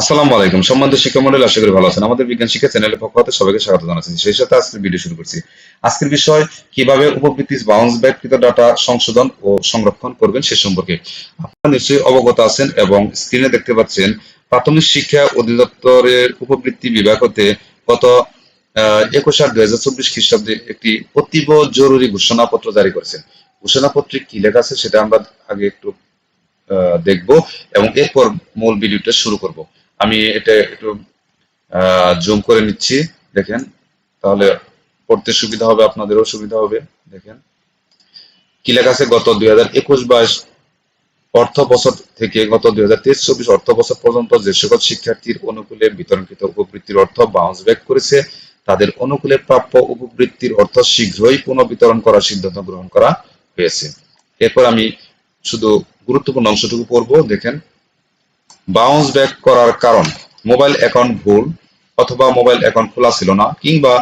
আসসালামু আলাইকুম। সম্মানিত শিক্ষা মন্ডলী আশা করি ভালো আছেন। আমাদের বিজ্ঞান শিক্ষা চ্যানেলের পক্ষ হতে সবাইকে স্বাগত জানাচ্ছি। সেই সাথে আজকের ভিডিও শুরু করছি। আজকের বিষয়, কীভাবে উপবৃত্তি বাউন্স ব্যাককৃত ডাটা সংশোধন ও সংরক্ষণ করবেন সে সম্পর্কে। আপনারা নিশ্চয়ই অবগত আছেন এবং স্ক্রিনে দেখতে পাচ্ছেন, প্রাথমিক শিক্ষা অধিদপ্তরের উপবৃত্তি বিভাগ হতে গত একুশ আট দুই হাজার চব্বিশ খ্রিস্টাব্দে একটি অতীব জরুরি ঘোষণাপত্র জারি করেছেন। ঘোষণাপত্রে কি লেখা আছে সেটা আমরা আগে একটু দেখব এবং এরপর মূল ভিডিওটা শুরু করব। আমি এটা একটু জুম করে নিচ্ছি, দেখেন। তাহলে পড়তে সুবিধা হবে, আপনাদেরও সুবিধা হবে, দেখেন। কি লেখা আছে? গত দুই হাজার একুশ বাইশ অর্থ বছর থেকে গত দুই হাজার তেইশ চব্বিশ অর্থ বছর পর্যন্ত যে সকল শিক্ষার্থীর অনুকূলে বিতরণকৃত উপবৃত্তির অর্থ বাউন্স ব্যাক করেছে, তাদের অনুকূলে প্রাপ্য উপবৃত্তির অর্থ শীঘ্রই পুনঃবিতরণ করার সিদ্ধান্ত গ্রহণ করা হয়েছে। এরপর আমি শুধু গুরুত্বপূর্ণ অংশটুকু পড়ব, দেখেন। বাউন্স ব্যাক করার কারণ মোবাইল অ্যাকাউন্ট ভুল অথবা মোবাইল অ্যাকাউন্ট খোলা ছিল না, কিংবা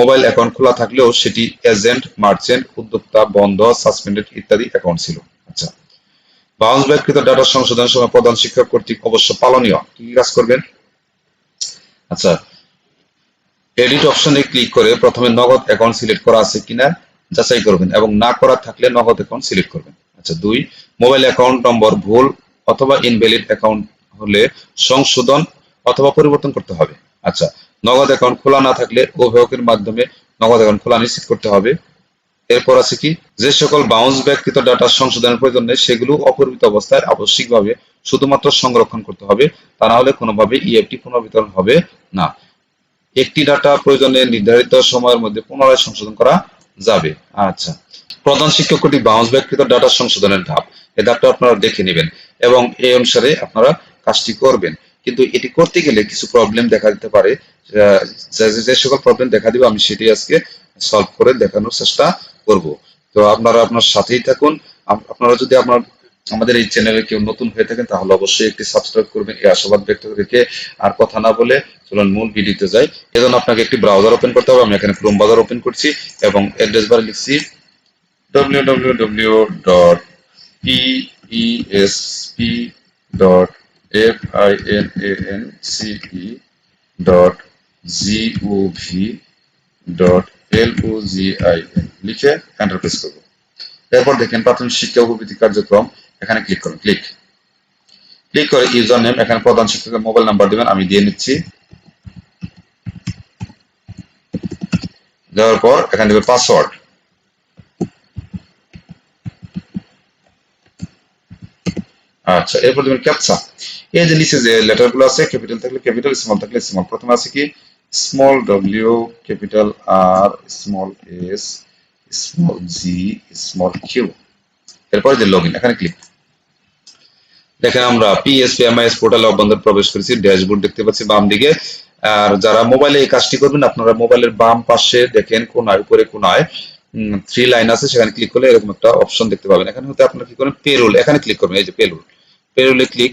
মোবাইল অ্যাকাউন্ট খোলা থাকলেও সেটি এজেন্ট মার্চেন্ট উদ্যোক্তা, বন্ধ সাসপেন্ডেড ইত্যাদি অ্যাকাউন্ট ছিল। আচ্ছা। বাউন্স ব্যাককৃত ডাটা সংশোধনের সময় প্রধান শিক্ষক কর্তৃক অবশ্য পালনীয়। কি কাজ করবেন? আচ্ছা। এডিট অপশনে ক্লিক করে প্রথমে নগদ অ্যাকাউন্ট সিলেক্ট করা আছে কিনা যাচাই করবেন এবং না করা থাকলে নগদ অ্যাকাউন্ট সিলেক্ট করবেন। আচ্ছা দুই মোবাইল অ্যাকাউন্ট নম্বর ভুল অথবা ইনভ্যালিড অ্যাকাউন্ট হলে সংশোধন অথবা পরিবর্তন করতে হবে। আচ্ছা নগদ অ্যাকাউন্ট খোলা না থাকলে অভিভাবকের মাধ্যমে নগদ অ্যাকাউন্ট খোলা নিশ্চিত করতে হবে। এরপর আছে কি? যে সকল বাউন্স ব্যাককৃত ডাটা সংশোধনের প্রয়োজন নেই, সেগুলো অপরিমিত অবস্থায় আবশ্যিকভাবে শুধুমাত্র সংরক্ষণ করতে হবে। তা না হলে কোনোভাবে ইএফটি পুনর্বিতরণ হবে না। একটি ডাটা প্রয়োজনে নির্ধারিত সময়ের মধ্যে পুনরায় সংশোধন করা যাবে। আচ্ছা প্রধান শিক্ষক কর্তৃক বাউন্স ব্যাককৃত ডাটা সংশোধনের ধাপ? এই ধাপটা আপনারা দেখে নেবেন এবং এই অনুসারে আপনারা কাজটি করবেন। কিন্তু এটি করতে গেলে কিছু প্রবলেম দেখা দিতে পারে। যে- সকল প্রবলেম দেখা দিবে, আমি সেটি আজকে সলভ করে দেখানোর চেষ্টা করব। তো আপনারা আপনার সাথেই থাকুন। আপনারা যদি আপনার, আমাদের এই চ্যানেলে কেউ নতুন হয়ে থাকেন, তাহলে অবশ্যই একটি সাবস্ক্রাইব করবেন। এই আশাবাদ ব্যক্ত রেখে আর কথা না বলে চলুন মূল ভিডিওতে যাই। এজন্য আপনাকে একটি ব্রাউজার ওপেন করতে হবে। আমি এখানে ক্রোম ব্রাউজার ওপেন করছি এবং অ্যাড্রেস বারে লিখছি www.pesp.finance.gov.login লিখে এন্টার প্রেস করব। এরপর দেখেন প্রাথমিক শিক্ষা উপবৃত্তি কার্যক্রম। এখানে ক্লিক করুন ক্লিক ক্লিক করে ইউজার নেম এখানে প্রধান শিক্ষকের মোবাইল নাম্বার দিবেন, আমি দিয়ে নিচ্ছি। দেওয়ার পর এখানে দেবে পাসওয়ার্ড আচ্ছা এরপর দেবেন ক্যাপচা এই যে নিচে যে লেটারগুলো আছে ক্যাপিটাল থাকলে ক্যাপিটাল স্মল থাকলে স্মল প্রথমে আছে কি? স্মল ডব্লিউ ক্যাপিটাল আর small S small G small Q এরপরে যে লগ এখানে ক্লিক দেখেন আমরা পিএসপি এমআইএস পোর্টালে অভ্যন্তর প্রবেশ করেছি ড্যাশবোর্ড দেখতে পাচ্ছি বাম দিকে। আর যারা মোবাইলে এই কাজটি করবেন, আপনারা মোবাইলের বাম পাশে দেখেন কোন কোনায়, উপরে কোন কোনায় থ্রি লাইন আছে, সেখানে ক্লিক করলে এরকম একটা অপশন দেখতে পাবেন। এখানে হতে আপনারা কি করেন? পেরোল এখানে ক্লিক করবেন, এই যে পেরোল পেরোলে ক্লিক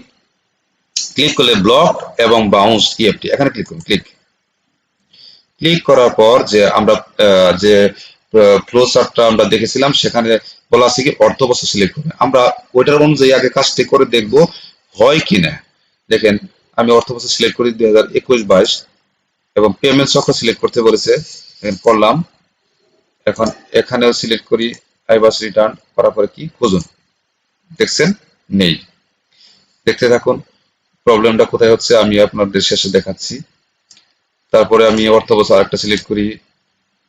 ক্লিক করলে ব্লক এবং বাউন্স ইএফটি এখানে ক্লিক করুন ক্লিক ক্লিক করার পর যে আমরা যে ফ্লো চার্টটা আমরা দেখেছিলাম, সেখানে বলা আছে কি অর্থ বছর সিলেক্ট করবে। আমরা ওইটার অনুযায়ী আগে কাজটি করে দেখব হয় কিনা দেখেন, আমি অর্থ বছর সিলেক্ট করি দুই হাজার একুশ বাইশ, এবং পেমেন্ট চক্র সিলেক্ট করতে বলেছে। করলাম। এখন এখানেও সিলেক্ট করি আইবাস রিটার্ন করার পরে কি? খুঁজুন। দেখছেন? নেই। দেখতে থাকুন। প্রবলেমটা কোথায় হচ্ছে আমি আপনাদের শেষে দেখাচ্ছি। তারপরে আমি অর্থ বছর আরেকটা সিলেক্ট করি।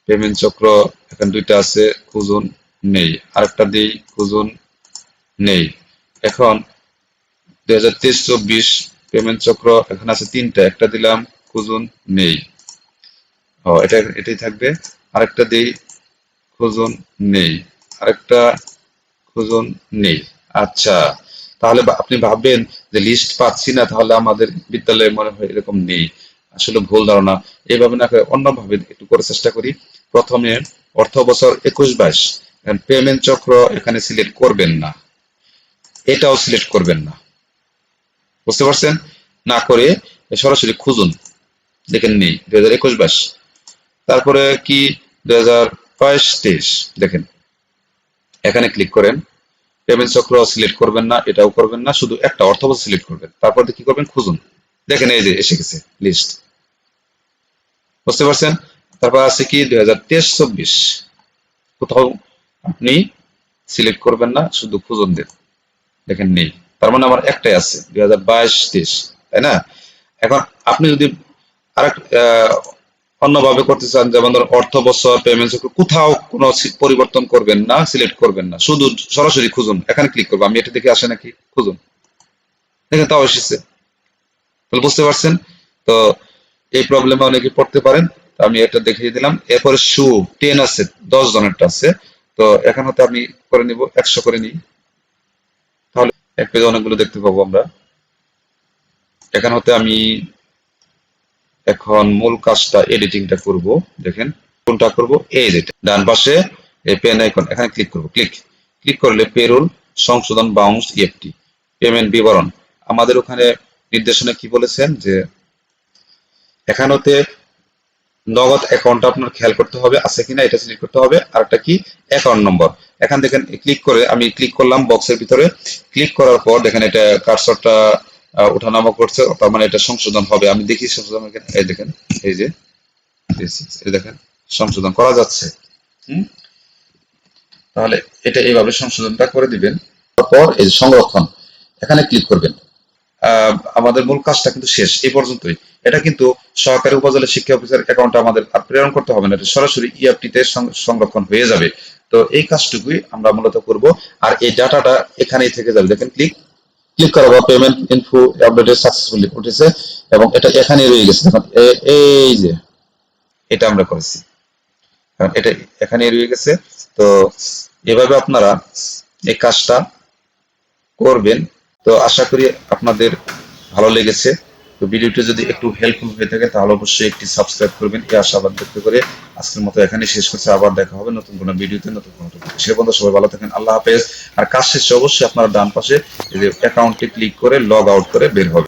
পেমেন্ট চক্র, এখানে দুইটা আছে, খুঁজুন নেই। আরেকটা দিই, খুঁজুন নেই। এখন দুই হাজার তেইশ চব্বিশ পেমেন্ট চক্র, এখানে আছে তিনটা। একটা দিলাম, খুঁজুন নেই। ও, এটা, এটাই থাকবে। আরেকটা দিই, খুঁজুন নেই। আরেকটা, খুঁজুন নেই। আচ্ছা। তাহলে আপনি ভাববেন যে লিস্ট পাচ্ছি না, তাহলে আমাদের বিদ্যালয়ে মনে হয় এরকম নেই। আসলে ভুল ধারণা। এইভাবে না অন্যভাবে একটু করে চেষ্টা করি। প্রথমে অর্থ বছর একুশ বাইশ। পেমেন্ট চক্র এখানে সিলেক্ট করবেন না। এটাও সিলেক্ট করবেন না। বুঝতে পারছেন? না করে সরাসরি খুঁজুন। দেখেন নেই। দুই হাজার একুশ বাইশ। তারপরে কি? দুই হাজার বাইশ তেইশ। দেখেন। এখানে ক্লিক করেন। পেমেন্ট চক্র সিলেক্ট করবেন না এটাও করবেন না শুধু একটা অর্থ সিলেক্ট করবেন। তারপর কি করবেন? খুঁজুন। দেখেন এই যে এসে গেছে লিস্ট বুঝতে পারছেন? তারপর আছে কি? দুই কোথাও আপনি সিলেক্ট করবেন না শুধু খুঁজুন দেন দেখেন নেই। তার মানে আমার একটাই আছে দুই হাজার বাইশ তাই না? এখন আপনি যদি আহ, অন্যভাবে করতে চান, যেমন ধরুন অর্থ বছর পেমেন্ট কোথাও কোনো পরিবর্তন করবেন না সিলেক্ট করবেন না। শুধু সরাসরি খুঁজুন, এখানে ক্লিক করব আমি এটা দেখে আসে নাকি? খুঁজুন। দেখেন, তাও এসেছে। তাহলে বুঝতে পারছেন? তো এই প্রবলেমে অনেকে পড়তে পারেন। আমি এটা দেখিয়ে দিলাম। এরপরে শু টেন আছে, দশ জনেরটা আছে। তো এখান হতে আমি করে নিব, একশো করে নিই। তাহলে এক পেজে অনেকগুলো দেখতে পাবো আমরা। এখান হতে আমি এখন মূল কাজটা এডিটিংটা করব, দেখেন, কোনটা করব? এই যেটা ডান পাশে এই পেন আইকন এখানে ক্লিক করব ক্লিক ক্লিক করলে পেরোল সংশোধন বাউন্স ইএফটি পেমেন্ট বিবরণ। আমাদের ওখানে নির্দেশনা কি বলেছেন? যে এখানেতে নগদ অ্যাকাউন্ট আপনার খেয়াল করতে হবে, আছে কিনা এটা সিলেক্ট করতে হবে। আর একটা কি? অ্যাকাউন্ট নম্বর এখান থেকে ক্লিক করে আমি ক্লিক করলাম বক্সের ভিতরে। ক্লিক করার পর দেখেন এটা কার্সরটা ওঠানামা করছে, তার মানে এটা সংশোধন হবে। আমি দেখি সংশোধন এই দেখেন, এই যে, এই দেখেন, সংশোধন করা যাচ্ছে। তাহলে এটা এইভাবে সংশোধনটা করে দিবেন। তারপর এই সংরক্ষণ, এখানে ক্লিক করবেন। আমাদের মূল কাজটা কিন্তু শেষ, এই পর্যন্তই। এটা কিন্তু সহকারী উপজেলা শিক্ষা অফিসার অ্যাকাউন্ট আমাদের আর প্রেরণ করতে হবে না, এটা সরাসরি ইআরটি তে সংরক্ষণ হয়ে যাবে। তো এই কাজটুকুই আমরা মূলত করব। আর এই ডাটাটা এখানেই থেকে যাবে। দেখেন ক্লিক ক্লিক করা বা পেমেন্ট ইনফো আপডেটেড সাকসেসফুলি উঠেছে এবং এটা এখানে রয়ে গেছে। দেখুন এই যে, এটা আমরা করেছি। কারণ এটা এখানে রয়ে গেছে। তো এভাবে আপনারা এই কাজটা করবেন। তো আশা করি আপনাদের ভালো লেগেছে। তো ভিডিওটি যদি একটু হেল্পফুল হয়ে থাকে, তাহলে অবশ্যই একটি সাবস্ক্রাইব করবেন। এই আশাবাদ ব্যক্ত করে আজকের মতো এখানে শেষ করছে। আবার দেখা হবে নতুন কোনো ভিডিওতে, নতুন কোনো টপিক সে বন্ধু সবাই ভালো থাকেন, আল্লাহ হাফেজ। আর কাজ শেষে অবশ্যই আপনারা ডান পাশে অ্যাকাউন্টটি ক্লিক করে লগ আউট করে বের হবে।